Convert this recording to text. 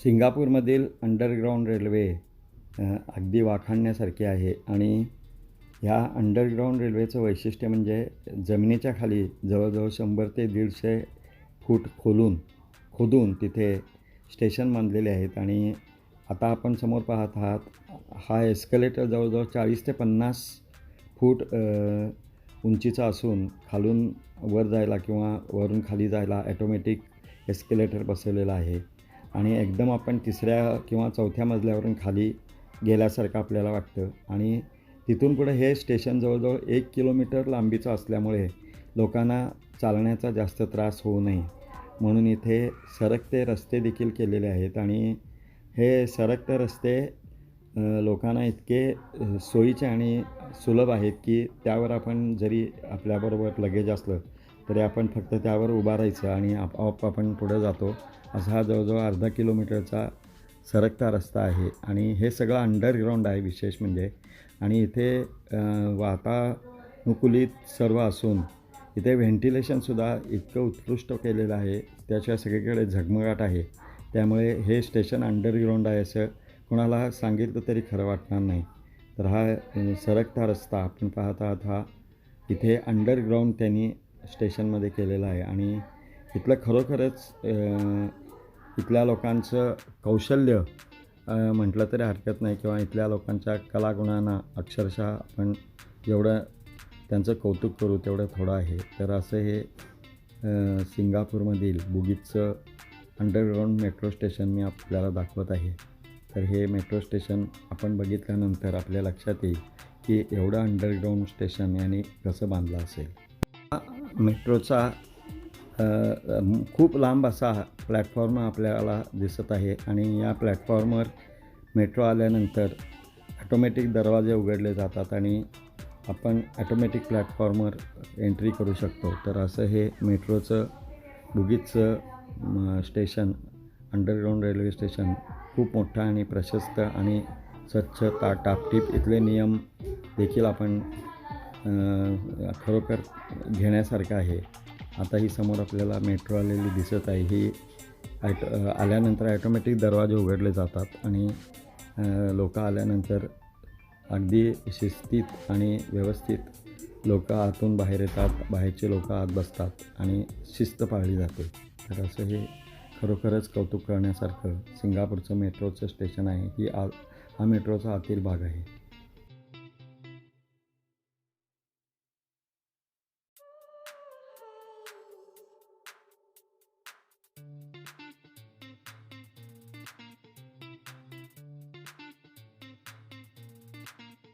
सिंगापूरमधील underground railway अगदी वाखाणण्यासारखी आहे आणि ह्या अंडरग्राऊंड रेल्वेचं वैशिष्ट्य म्हणजे जमिनीच्या खाली जवळजवळ शंभर ते दीडशे फूट खोलून खोदून तिथे स्टेशन बांधलेले आहेत आणि आता आपण समोर पाहत आहात हा एस्कलेटर जवळजवळ चाळीस ते पन्नास फूट उंचीचा असून खालून वर जायला किंवा वरून खाली जायला ॲटोमॅटिक एस्केलेटर बसवलेला आहे. आणि एकदम आपण तिसऱ्या किंवा चौथ्या मजल्यावरून खाली गेल्यासारखं आपल्याला वाटतं. आणि तिथून पुढे हे स्टेशन जवळजवळ एक किलोमीटर लांबीचं असल्यामुळे लोकांना चालण्याचा जास्त त्रास होऊ नये. म्हणून इथे सरकते रस्ते देखील केलेले आहेत आणि हे सरकते रस्ते लोकांना इतके सोयीचे आणि सुलभ आहेत की त्यावर आपण जरी आपल्याबरोबर लगेज असलं तरी आपण फक्त त्यावर उभा राहायचं आणि आपोआप आपण पुढं जातो. असा हा जवळजवळ अर्धा किलोमीटरचा सरकता रस्ता आहे. आणि हे सगळं अंडरग्राऊंड आहे विशेष म्हणजे. आणि इथे वातानुकूलित सर्व असून इथे व्हेंटिलेशनसुद्धा इतकं उत्कृष्ट केलेलं आहे. त्याच्या सगळीकडे झगमगाट आहे. त्यामुळे हे स्टेशन अंडरग्राऊंड आहे असं कोणाला सांगितलं तरी खरं वाटणार नाही. तर हा सरकता रस्ता आपण पाहत आहात हा. इथे अंडरग्राऊंड त्यांनी स्टेशनमध्ये केलेलं आहे. आणि इथलं खरोखरच इथल्या लोकांचं कौशल्य म्हटलं तरी हरकत नाही किंवा इथल्या लोकांच्या कलागुणांना अक्षरशः आपण जेवढं त्यांचं कौतुक करू तेवढं थोडं आहे. तर असं हे सिंगापूरमधील बुगीतचं अंडरग्राऊंड मेट्रो स्टेशन मी आपल्याला दाखवत आहे. तर हे मेट्रो स्टेशन आपण बघितल्यानंतर आपल्या लक्षात येईल की एवढं अंडरग्राऊंड स्टेशन यांनी कसं बांधलं असेल. मेट्रोचा खूप लांब असा प्लॅटफॉर्म आपल्याला दिसत आहे आणि या प्लॅटफॉर्मवर मेट्रो आल्यानंतर ॲटोमॅटिक दरवाजे उघडले जातात आणि आपण ॲटोमॅटिक प्लॅटफॉर्मवर एंट्री करू शकतो. तर असं हे मेट्रोचं बुगीचं स्टेशन अंडरग्राऊंड रेल्वे स्टेशन खूप मोठं आणि प्रशस्त आणि स्वच्छ ता टापटीप इथले नियम देखील आपण खरोखर घेण्यासारखं आहे. आता ही समोर आपल्याला मेट्रो आलेली दिसत आहे. ही ॲट आल्यानंतर ॲटोमॅटिक दरवाजे उघडले जातात आणि लोक आल्यानंतर अगदी शिस्तीत आणि व्यवस्थित लोक आतून बाहेर येतात. बाहेरचे लोक आत बसतात आणि शिस्त पाळली जाते. तर असं हे खरोखरच कौतुक करण्यासारखं सिंगापूरचं मेट्रोचं स्टेशन आहे. ही आ हा मेट्रोचा आतील भाग आहे. Thank you.